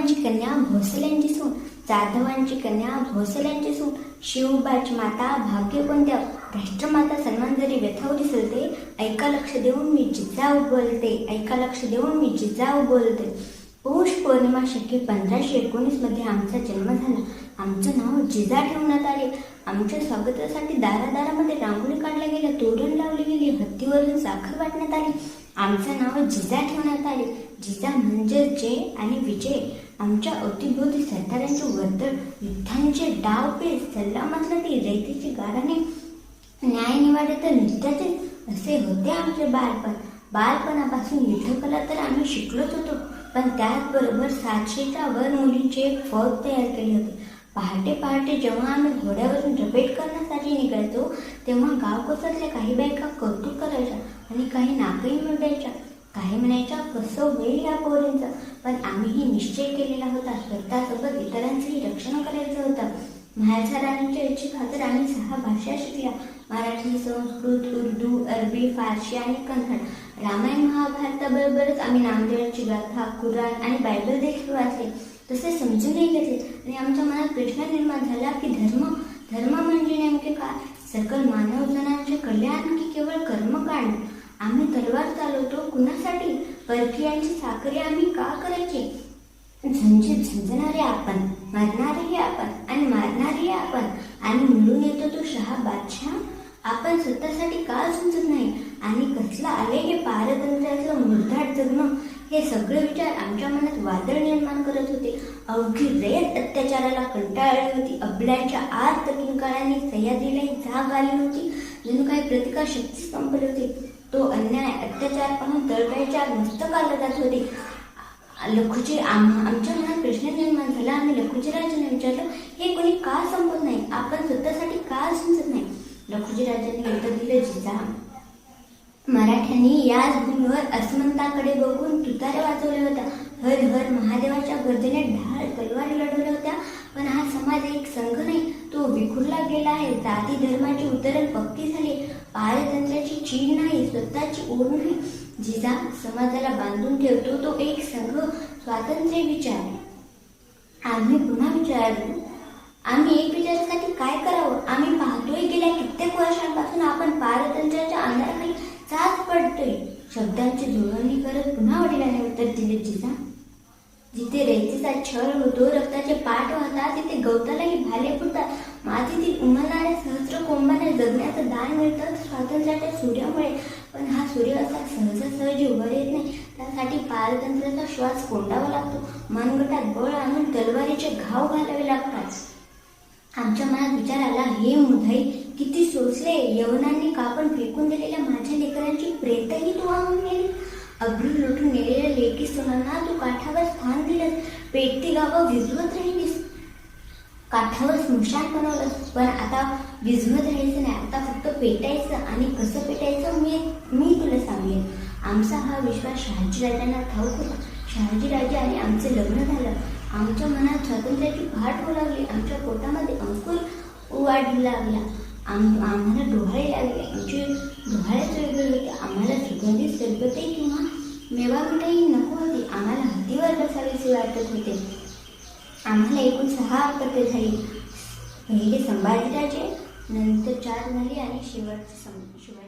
कन्या भोसल्यांची सून. जाधवांची कन्या भोसल्यांची सून. शिवबाची माता भाग्य राष्ट्रमाता सन्मान जरी व्यथावर दिसलते ऐका लक्ष देऊन मी जिजाऊ बोलते. ऐका लक्ष देऊन मी जिजाऊ बोलते. पौष पौर्णिमा शके पंधराशे एकोणीसमध्ये आमचा जन्म झाला. आमचं नाव जिजा ठेवण्यात आले. आमच्या स्वागतासाठी दारादारामध्ये रांगोळी काढल्या गेल्या तोरण लावली गेली हत्तीवरून साखर वाटण्यात आली. आमचं नाव जिजा ठेवण्यात आले. जिजा म्हणजे जय आणि विजय. आमच्या अवतीभोवती सरदारांचे वर्तळ युद्धांचे डावपेच सल्लामसलती रयतीची गाराने न्याय निवाडे तर नित्याचे असे होते आमचे बालपण. बालपणापासून युद्धकला तर आम्ही शिकलोच होतो पण त्याचबरोबर सातशेच्या वर मुलीचे एक फौज तयार केले होते. पहाटे पहाटे जेव्हा आम्ही घोड्यावरून रपेट करण्यासाठी निघायचो तेव्हा गावकोसातल्या काही बायका कौतुक करायच्या आणि काही नाकही मिळवायच्या. काही म्हणायच्या कसं होईल या पोरींचं? पण आम्हीही निश्चय केलेला होता स्वतःसोबत इतरांचंही रक्षण करायचं होतं. म्हाळसा राणीच्या याची खातर आम्ही सहा भाषा शिकल्या. मराठी संस्कृत उर्दू अरबी फारशी आणि कन्नड रामायण महाभारताबरोबरच आम्ही नामदेवाची गाथा कुराण आणि बायबल देखील वाचले. तसे समजूनही घेतले. आणि आमच्या मनात प्रश्न निर्माण झाला की धर्म धर्म म्हणजे नेमके काय? सकल मानवजनांचे कल्याण की केवळ कर्मकांड? आम्ही तलवार चालवतो कुणासाठी? परकीयांची साखरी आम्ही का करायची? झंझीत झंझणारे आपण मरणारेही आपण आणि मारणारेही आपण. आणि मिळून येतो तो शहा बादशाह आपण स्वतःसाठी का झुंजत नाही? आणि कसला आले हे पारतंत्र्याचं मुरधाट जगणं? हे सगळे विचार आमच्या मनात वादळ निर्माण करत होते. अवघी रेत अत्याचाराला कंटाळली होती. अबल्याच्या आत किंकाळाने सह्याद्रीलाही जाग आली होती जणू काही प्रतिकार शक्ती संपली होती. अत्याचार पाहून तळमळीच्या मस्त काढल्या जात होते. लखुजी आम आमच्या मनात प्रश्न निर्माण झाला आम्ही लखुजी राजाने विचारलं हे कोणी का संपत नाही? आपण स्वतःसाठी का समजत नाही? लखुजी राजाने उत्तर दिलं जिजा मराठ्यांनी याच भूमीवर अस्मंताकडे बघून तुतारे वाजवल्या होत्या हर हर महादेवाच्या गर्जने ढाळ तलवारी लढवल्या होत्या पण हा समाज एक संघ नाही तो विखुरला आहे. जाती धर्माची उतरण पक्की झाली. पारतंत्र्याची चीड नाही स्वतःची ओढ नाही जिजा समाजाला बांधून ठेवतो तो एक संघ स्वातंत्र्य विचार. आम्ही पुन्हा विचारलो आम्ही एक विचारासाठी काय करावं? आम्ही पाहतोय गेल्या कित्येक वर्षांपासून आपण पारतंत्र्याच्या अंधाराखाली चाच पडतोय. शब्दांची जुळवणी करत पुन्हा वडिलांनी उत्तर दिले जिजा जिथे रेतीचा छळ होतो रक्ताचे पाठ वाहतात तिथे गवतालाही भाले फुटतात. मातीतील आणि सहस्र कोंबाने जगण्याचं दान मिळतं. स्वातंत्र्याच्या सूर्यामुळे. पण हा सूर्य असा सहजासहजी उभा येत नाही. त्यासाठी पारतंत्र्याचा श्वास कोंडावा लागतो. मनगटात बळ आणून तलवारीचे घाव घालावे लागतात. आमच्या मनात विचार आला हे मुधाई किती सोसले यवनांनी कापण फेकून दिलेल्या माझ्या लेकरांची प्रेतही तू आणून नेली. अब्रू लुटून नेलेल्या लेकी सुनांना तू काठावर स्थान दिलंस. पेटती गावं विजवत राहिलीस. काठावर स्मशान बनवलं. पण आता विझवत राहायचं नाही. आता फक्त पेटायचं आणि कसं पेटायचं मी मी तुला सांगेन. आमचा हा विश्वास शहाजी राजांना ठाऊक होता. शहाजी राजे आणि आमचे लग्न झालं. आमच्या मनात स्वातंत्र्याची भाट होऊ लागली. आमच्या पोटामध्ये अंकुर वाढू लागला. आम आम्हाला डोहाळे लागले. आमचे डोहाळेच वेगळे होते. आम्हाला सुगंधित सरबते किंवा मेवा मिठाई नको होती. आम्हाला हत्तीवर बसावेसे वाटत होते. आम्हाला एकूण सहा अपत्य झाली. पहिले संभाजीराजे नंतर चार झाली आणि शेवटचे सं शिवाजी